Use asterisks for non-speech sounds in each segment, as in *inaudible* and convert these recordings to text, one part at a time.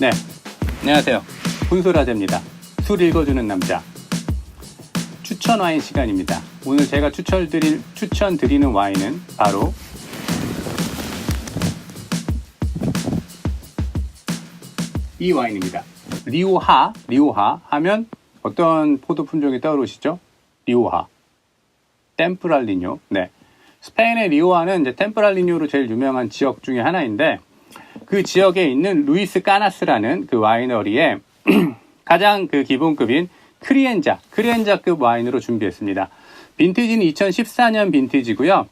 네, 안녕하세요. 훈소라제입니다. 술 읽어주는 남자. 추천 와인 시간입니다. 오늘 제가 추천 드릴 추천 드리는 와인은 바로 이 와인입니다. 리오하, 리오하 하면 어떤 포도 품종이 떠오르시죠? 리오하. 템프랄리뇨. 네. 스페인의 리오하는 이제 템프랄리뇨로 제일 유명한 지역 중에 하나인데 그 지역에 있는 루이스 까나스라는 그 와이너리에 *clears throat* 가장 그 기본급인 크리엔자, 크리엔자급 와인으로 준비했습니다. 빈티지는 2014년 빈티지고요.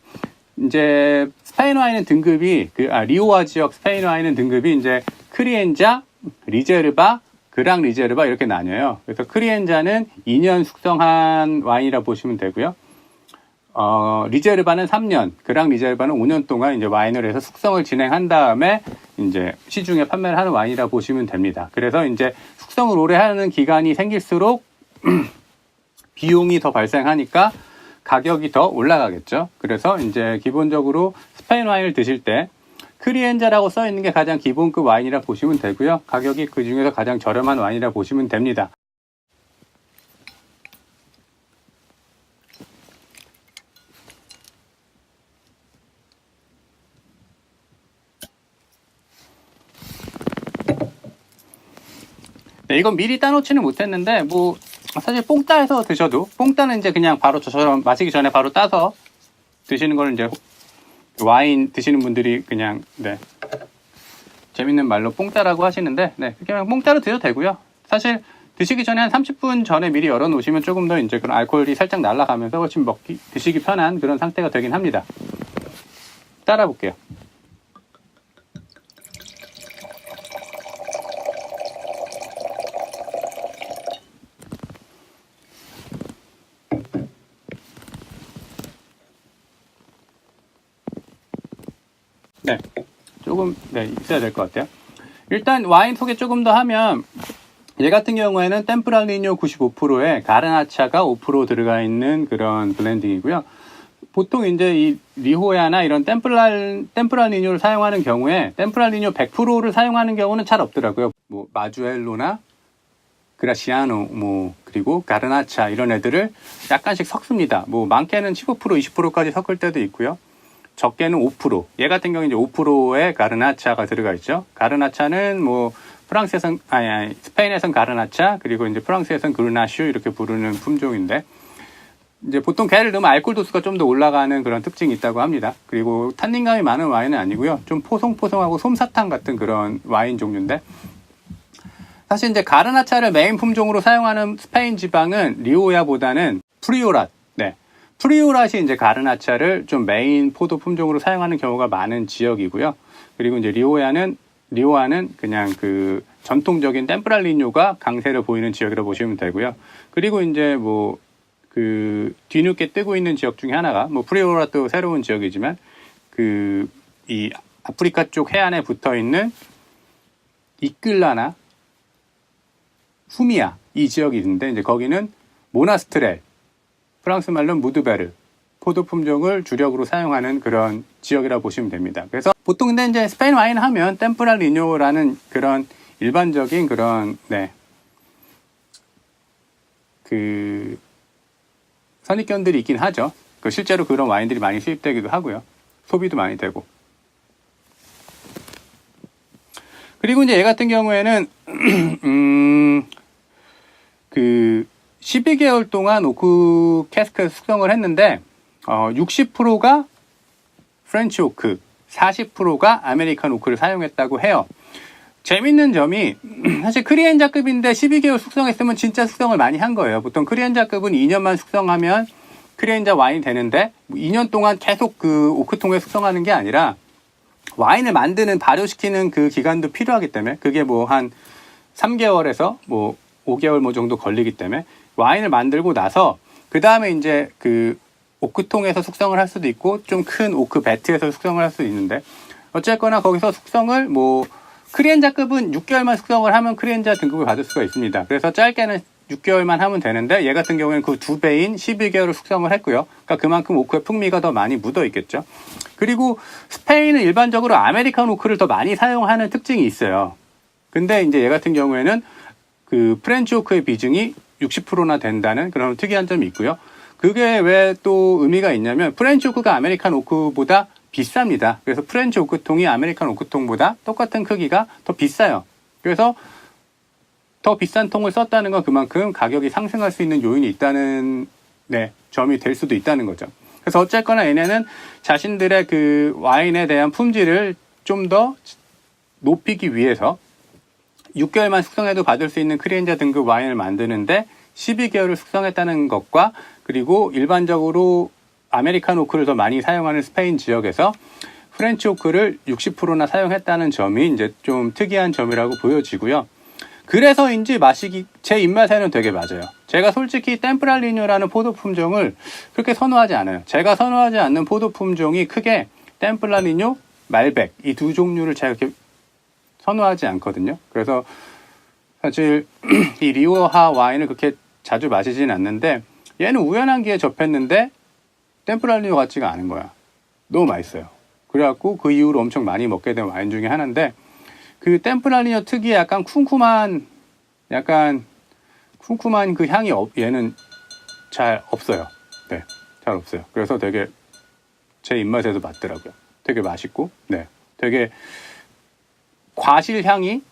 이제 스페인 와인은 등급이 그 아, 리오아 지역 스페인 와인은 등급이 이제 크리엔자, 리제르바, 그랑 리제르바 이렇게 나뉘어요. 그래서 크리엔자는 2년 숙성한 와인이라 보시면 되고요. 어, 리제르바는 3년, 그랑 리제르바는 5년 동안 이제 와인을 해서 숙성을 진행한 다음에 이제 시중에 판매를 하는 와인이라 보시면 됩니다. 그래서 이제 숙성을 오래 하는 기간이 생길수록 *clears throat* 비용이 더 발생하니까 가격이 더 올라가겠죠. 그래서 이제 기본적으로 스페인 와인을 드실 때 크리엔자라고 써 있는 게 가장 기본급 와인이라 보시면 되고요. 가격이 그 중에서 가장 저렴한 와인이라 보시면 됩니다. 네, 이건 미리 따놓지는 못했는데 뭐 사실 뽕 따서 드셔도 뽕 따는 이제 그냥 바로 저처럼 마시기 전에 바로 따서 드시는 거는 이제 와인 드시는 분들이 그냥 네 재밌는 말로 뽕 따라고 하시는데 네 그냥 뽕 따로 드셔도 되고요. 사실 드시기 전에 한 30분 전에 미리 열어 놓으시면 조금 더 이제 그런 알코올이 살짝 날아가면서 훨씬 먹기 드시기 편한 그런 상태가 되긴 합니다. 따라 볼게요. 네, 조금 네 있어야 될 것 같아요. 일단 와인 소개 조금 더 하면 얘 같은 경우에는 템프랄리뇨 95%에 가르나차가 5% 들어가 있는 그런 블렌딩이고요. 보통 이제 이 리호야나 이런 템프랄 템프랄리뇨를 사용하는 경우에 템프랄리뇨 100%를 사용하는 경우는 잘 없더라고요. 뭐 마주엘로나 그라시아노 뭐 그리고 가르나차 이런 애들을 약간씩 섞습니다. 뭐 많게는 15% 20%까지 섞을 때도 있고요. 적게는 5%. 얘 같은 경우는 이제 5%의 가르나차가 들어가 있죠. 가르나차는 뭐 프랑스에선 아니, 아니 스페인에선 가르나차 그리고 이제 프랑스에선 그르나슈 이렇게 부르는 품종인데 이제 보통 걔를 넣으면 알코올 도수가 좀 더 올라가는 그런 특징이 있다고 합니다. 그리고 탄닌감이 많은 와인은 아니고요. 좀 포송포송하고 솜사탕 같은 그런 와인 종류인데 사실 이제 가르나차를 메인 품종으로 사용하는 스페인 지방은 리오야보다는 프리오랏, 네. 프리오랏이 이제 가르나차를 좀 메인 포도 품종으로 사용하는 경우가 많은 지역이고요. 그리고 이제 리오야는 리오아는 그냥 그 전통적인 템프랄리뇨가 강세를 보이는 지역이라고 보시면 되고요. 그리고 이제 뭐 그 뒤늦게 뜨고 있는 지역 중에 하나가 뭐 프리오라도 새로운 지역이지만 그 이 아프리카 쪽 해안에 붙어 있는 이끌라나 후미아 이 지역이 있는데 이제 거기는 모나스트렐 프랑스 말로 무드베르 포도 품종을 주력으로 사용하는 그런 지역이라 고 보시면 됩니다. 그래서 보통 근데 이제 스페인 와인 하면 템프랄 리뇨라는 그런 일반적인 그런 네. 그 선입견들이 있긴 하죠. 그 실제로 그런 와인들이 많이 수입되기도 하고요. 소비도 많이 되고. 그리고 이제 얘 같은 경우에는 *clears throat* 음, 그 12개월 동안 오크 캐스크 숙성을 했는데 어, 60%가 프렌치 오크, 40%가 아메리칸 오크를 사용했다고 해요. 재밌는 점이 *clears throat* 사실 크리엔자급인데 12개월 숙성했으면 진짜 숙성을 많이 한 거예요. 보통 크리엔자급은 2년만 숙성하면 크리엔자 와인이 되는데 2년 동안 계속 그 오크통에 숙성하는 게 아니라 와인을 만드는 발효시키는 그 기간도 필요하기 때문에 그게 뭐 한 3개월에서 뭐 5개월 뭐 정도 걸리기 때문에 와인을 만들고 나서 그 다음에 이제 그 오크통에서 숙성을 할 수도 있고 좀 큰 오크 배트에서 숙성을 할 수도 있는데 어쨌거나 거기서 숙성을 뭐 크리엔자급은 6개월만 숙성을 하면 크리엔자 등급을 받을 수가 있습니다. 그래서 짧게는 6개월만 하면 되는데 얘 같은 경우에는 그 두 배인 12개월을 숙성을 했고요. 그러니까 그만큼 오크의 풍미가 더 많이 묻어 있겠죠. 그리고 스페인은 일반적으로 아메리칸 오크를 더 많이 사용하는 특징이 있어요. 근데 이제 얘 같은 경우에는 그 프렌치 오크의 비중이 60%나 된다는 그런 특이한 점이 있고요. 그게 왜 또 의미가 있냐면 프렌치 오크가 아메리칸 오크보다 비쌉니다. 그래서 프렌치 오크통이 아메리칸 오크통보다 똑같은 크기가 더 비싸요. 그래서 더 비싼 통을 썼다는 건 그만큼 가격이 상승할 수 있는 요인이 있다는 네, 점이 될 수도 있다는 거죠. 그래서 어쨌거나 얘네는 자신들의 그 와인에 대한 품질을 좀 더 높이기 위해서 6개월만 숙성해도 받을 수 있는 크리엔자 등급 와인을 만드는데 12개월을 숙성했다는 것과 그리고 일반적으로 아메리칸 오크를 더 많이 사용하는 스페인 지역에서 프렌치 오크를 60%나 사용했다는 점이 이제 좀 특이한 점이라고 보여지고요. 그래서인지 마시기 제 입맛에는 되게 맞아요. 제가 솔직히 템프랄리뉴라는 포도 품종을 그렇게 선호하지 않아요. 제가 선호하지 않는 포도 품종이 크게 템플라리뉴, 말백 이 두 종류를 제가 이렇게 선호하지 않거든요. 그래서 사실 *clears throat* 이 리오하 와인을 그렇게 자주 마시진 않는데 얘는 우연한 기회에 접했는데 템프랄리뉴 같지가 않은 거야. 너무 맛있어요. 그래갖고 그 이후로 엄청 많이 먹게 된 와인 중에 하나인데 그 템프랄리뉴 특유의 약간 쿰쿰한 약간 쿰쿰한 그 향이 없, 얘는 잘 없어요. 네, 잘 없어요. 그래서 되게 제 입맛에도 맞더라고요. 되게 맛있고, 네, 되게 과실 향이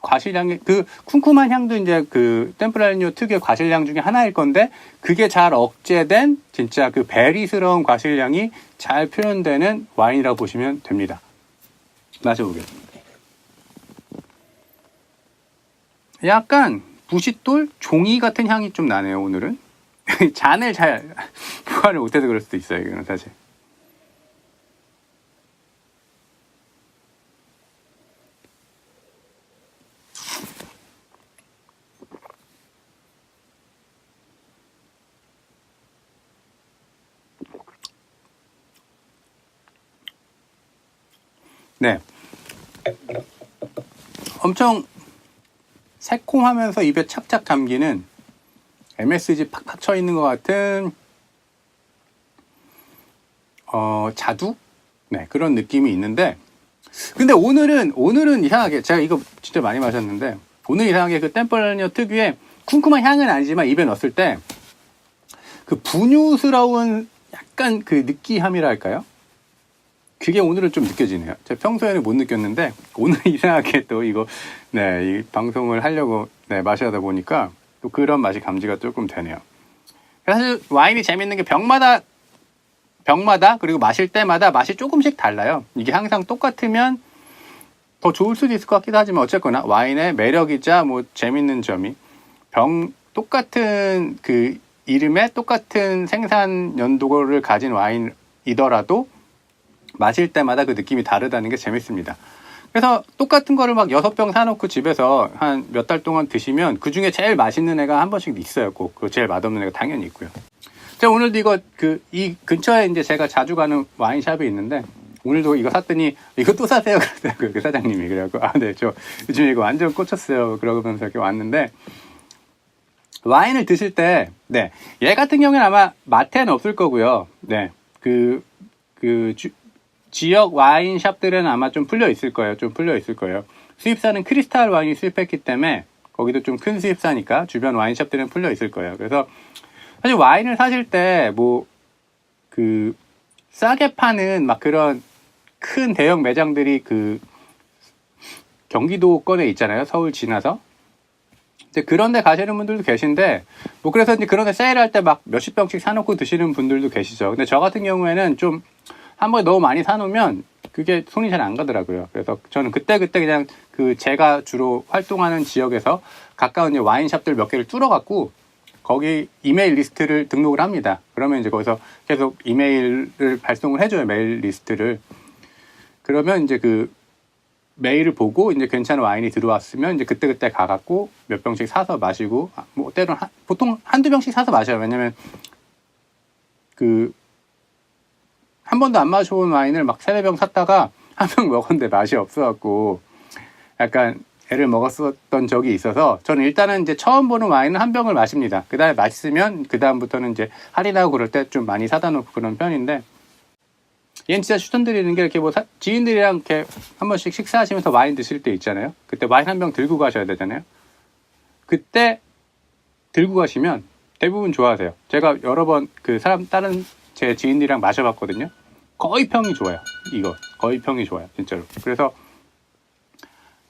과실 향이 그 쿰쿰한 향도 이제 그 템프랄리뉴 특유의 과실 향 중에 하나일 건데 그게 잘 억제된 진짜 그 베리스러운 과실 향이 잘 표현되는 와인이라고 보시면 됩니다. 마셔보겠습니다. 약간 부싯돌 종이 같은 향이 좀 나네요 오늘은 *laughs* 잔을 잘 *laughs* 부활을 못해서 그럴 수도 있어요 이거는 사실 네 엄청 새콤하면서 입에 착착 감기는 MSG 팍팍 쳐 있는 것 같은 어, 자두? 네, 그런 느낌이 있는데 근데 오늘은 오늘은 이상하게 제가 이거 진짜 많이 마셨는데 오늘 이상하게 그 템플러니어 특유의 쿰쿰한 향은 아니지만 입에 넣었을 때 그 분유스러운 약간 그 느끼함이랄까요? 그게 오늘은 좀 느껴지네요. 제가 평소에는 못 느꼈는데 오늘 *laughs* 이상하게 또 이거 네, 이 방송을 하려고 네, 마셔다 보니까 또 그런 맛이 감지가 조금 되네요. 사실 와인이 재밌는 게 병마다 병마다 그리고 마실 때마다 맛이 조금씩 달라요. 이게 항상 똑같으면 더 좋을 수도 있을 것 같기도 하지만 어쨌거나 와인의 매력이자 뭐 재밌는 점이 병 똑같은 그 이름에 똑같은 생산 연도를 가진 와인이더라도 마실 때마다 그 느낌이 다르다는 게 재밌습니다. 그래서 똑같은 거를 막 여섯 병 사놓고 집에서 한 몇 달 동안 드시면 그 중에 제일 맛있는 애가 한 번씩 있어요. 꼭. 그 제일 맛없는 애가 당연히 있고요. 제가 오늘도 이거 그 이 근처에 이제 제가 자주 가는 와인샵이 있는데 오늘도 이거 샀더니 이거 또 사세요 *laughs* 그러더라고요 그 사장님이 그래갖고 아네저 요즘 이거 완전 꽂혔어요 그러면서 이렇게 왔는데 와인을 드실 때, 네. 얘 같은 경우는 아마 마트에는 없을 거고요. 네. 그, 그, 주, 지역 와인 샵들은 아마 좀 풀려 있을 거예요. 좀 풀려 있을 거예요. 수입사는 크리스탈 와인이 수입했기 때문에 거기도 좀 큰 수입사니까 주변 와인샵들은 풀려 있을 거예요. 그래서 사실 와인을 사실 때 뭐, 그, 싸게 파는 막 그런 큰 대형 매장들이 그 경기도권에 있잖아요. 서울 지나서. 이제 그런 데 가시는 분들도 계신데, 뭐 그래서 이제 그런 데 세일할 때 막 몇십 병씩 사놓고 드시는 분들도 계시죠. 근데 저 같은 경우에는 좀 한 번에 너무 많이 사놓으면 그게 손이 잘 안 가더라고요. 그래서 저는 그때 그때 그냥 그 제가 주로 활동하는 지역에서 가까운 와인샵들 몇 개를 뚫어갖고 거기 이메일 리스트를 등록을 합니다. 그러면 이제 거기서 계속 이메일을 발송을 해줘요. 메일 리스트를. 그러면 이제 그 메일을 보고 이제 괜찮은 와인이 들어왔으면 이제 그때그때 가갖고 몇 병씩 사서 마시고 아, 뭐 때로는 한- 보통 한두 병씩 사서 마셔요. 왜냐면 그 한 번도 안 마셔본 와인을 막 세네 병 샀다가 *laughs* 한 병 먹었는데 맛이 없어갖고 약간 애를 먹었었던 적이 있어서 저는 일단은 이제 처음 보는 와인은 한 병을 마십니다. 그 다음에 맛있으면 그 다음부터는 이제 할인하고 그럴 때 좀 많이 사다 놓고 그런 편인데 얘는 진짜 추천드리는 게 이렇게 뭐 사- 지인들이랑 이렇게 한 번씩 식사하시면서 와인 드실 때 있잖아요. 그때 와인 한 병 들고 가셔야 되잖아요. 그때 들고 가시면 대부분 좋아하세요. 제가 여러 번 그 사람 다른 제 지인들이랑 마셔봤거든요. 거의 평이 좋아요. 이거 거의 평이 좋아요, 진짜로. 그래서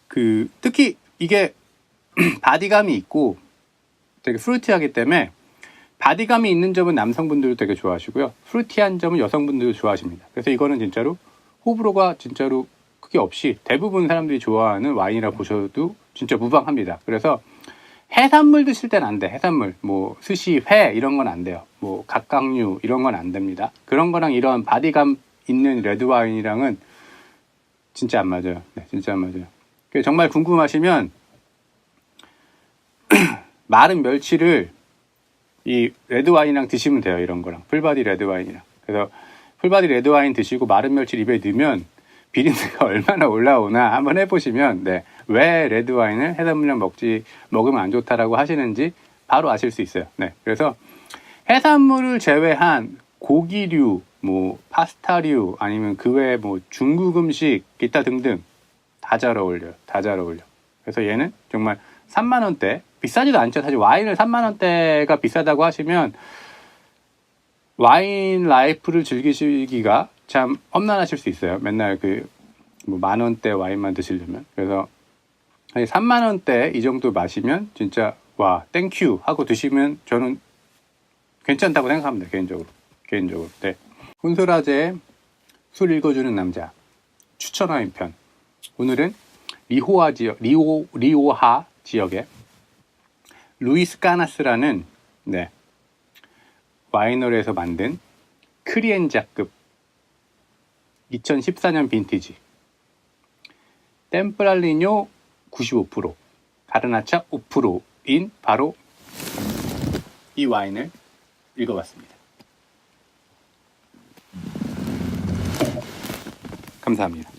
그 특히 이게 *clears throat* 바디감이 있고 되게 프루티하기 때문에 바디감이 있는 점은 남성분들도 되게 좋아하시고요. 프루티한 점은 여성분들도 좋아하십니다. 그래서 이거는 진짜로 호불호가 진짜로 크게 없이 대부분 사람들이 좋아하는 와인이라 보셔도 진짜 무방합니다. 그래서 해산물 드실 때는 안 돼. 해산물. 뭐 스시, 회 이런 건 안 돼요. 뭐 각각류 이런 건 안 됩니다. 그런 거랑 이런 바디감 있는 레드 와인이랑은 진짜 안 맞아요. 네, 진짜 안 맞아요. 정말 궁금하시면 *clears throat* 마른 멸치를 이 레드 와인이랑 드시면 돼요. 이런 거랑 풀바디 레드 와인이랑. 그래서 풀바디 레드 와인 드시고 마른 멸치 입에 넣으면 비린내가 *laughs* 얼마나 올라오나 한번 해보시면 네, 왜 레드 와인을 해산물이랑 먹지 먹으면 안 좋다라고 하시는지 바로 아실 수 있어요. 네, 그래서 해산물을 제외한 고기류, 뭐 파스타류 아니면 그 외에 뭐 중국 음식 기타 등등 다 잘 어울려요. 다 잘 어울려. 그래서 얘는 정말 3만 원대 비싸지도 않죠. 사실 와인을 3만 원대가 비싸다고 하시면 와인 라이프를 즐기시기가 참 험난하실 수 있어요. 맨날 그뭐만 원대 와인만 드시려면 그래서 한 3만 원대 이 정도 마시면 진짜 와 땡큐 하고 드시면 저는 괜찮다고 생각합니다. 개인적으로 개인적으로. 네. 혼술아재 술 읽어주는 남자 추천 와인 편. 오늘은 리호아 지역 리오 리오하 지역에 루이스 까나스라는 네, 와이너리에서 만든 크리엔자급 2014년 빈티지 템프랄리뇨 95% 가르나차 5%인 바로 이 와인을 읽어봤습니다. 감사합니다.